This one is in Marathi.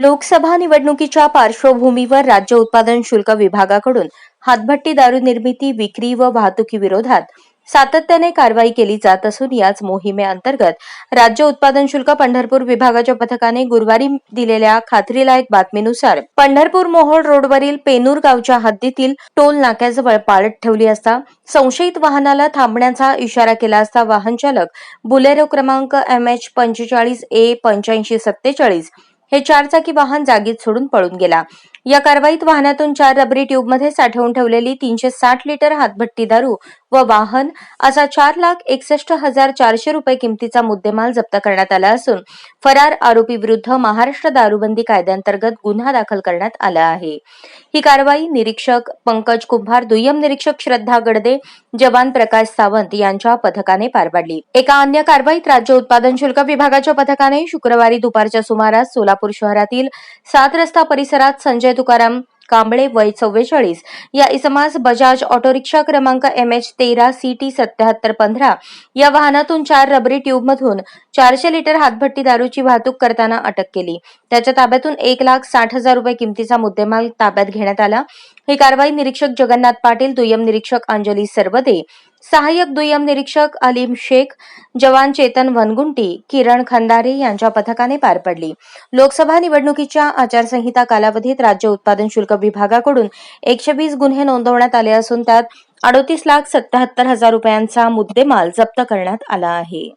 लोकसभा निवडणुकीच्या पार्श्वभूमीवर राज्य उत्पादन शुल्क विभागाकडून हातभट्टी दारू निर्मिती विक्री व वाहतुकीविरोधात सातत्याने कारवाई केली जात असून याच मोहिमेअंतर्गत राज्य उत्पादन शुल्क पंढरपूर विभागाच्या पथकाने गुरुवारी दिलेल्या खात्रीलायक बातमीनुसार पंढरपूर मोहोळ रोडवरील पेनूर गावच्या हद्दीतील टोल नाक्याजवळ पाळत ठेवली असता संशयित वाहनाला थांबण्याचा इशारा केला असता वाहन चालक बुलेरो क्रमांक एम एच पंचेचाळीस ए पंच्याऐंशी सत्तेचाळीस हे चारचाकी वाहन जागीच सोडून पळून गेला. या कारवाईत वाहनातून चार रबरी ट्यूबमध्ये साठवून ठेवलेली तीनशे साठ लिटर हातभट्टी दारू व वाहन असा चार लाख एकसष्ट हजार चारशे रुपये किमतीचा मुद्देमाल जप्त करण्यात आला असून फरार आरोपी विरुद्ध महाराष्ट्र दारूबंदी कायद्यांतर्गत गुन्हा दाखल करण्यात आला आहे. ही कारवाई निरीक्षक पंकज कुंभार दुय्यम निरीक्षक श्रद्धा गडदे जवान प्रकाश सावंत यांच्या पथकाने पार पाडली. एका अन्य कारवाईत राज्य उत्पादन शुल्क विभागाच्या पथकाने शुक्रवारी दुपारच्या सुमारास सोलापूर शहरातील सात रस्ता परिसरात संजय तुकाराम कांबळे वय चव्वेचाळीस. या इसमास बजाज ऑटो रिक्षा क्रमांक एम एच तेरा सी टी सत्याहत्तर पंधरा. या वाहनातून चार रबरी ट्यूबमधून चारशे लिटर हातभट्टी दारूची वाहतूक करताना अटक केली. त्याच्या ताब्यातून एक लाख साठ हजार रुपये किमतीचा मुद्देमाल ताब्यात घेण्यात आला. ही कारवाई निरीक्षक जगन्नाथ पाटील दुय्यम निरीक्षक अंजली सरवदे सहाय्यक दुय्यम निरीक्षक अलीम शेख जवान चेतन वनगुंटी किरण खंदारे यांच्या पथकाने पार पडली. लोकसभा निवडणुकीच्या आचारसंहिता कालावधीत राज्य उत्पादन शुल्क विभागाकडून एकशे वीस गुन्हे नोंदवण्यात आले असून त्यात अडोतीस लाख सत्याहत्तर हजार रुपयांचा मुद्देमाल जप्त करण्यात आला आहे.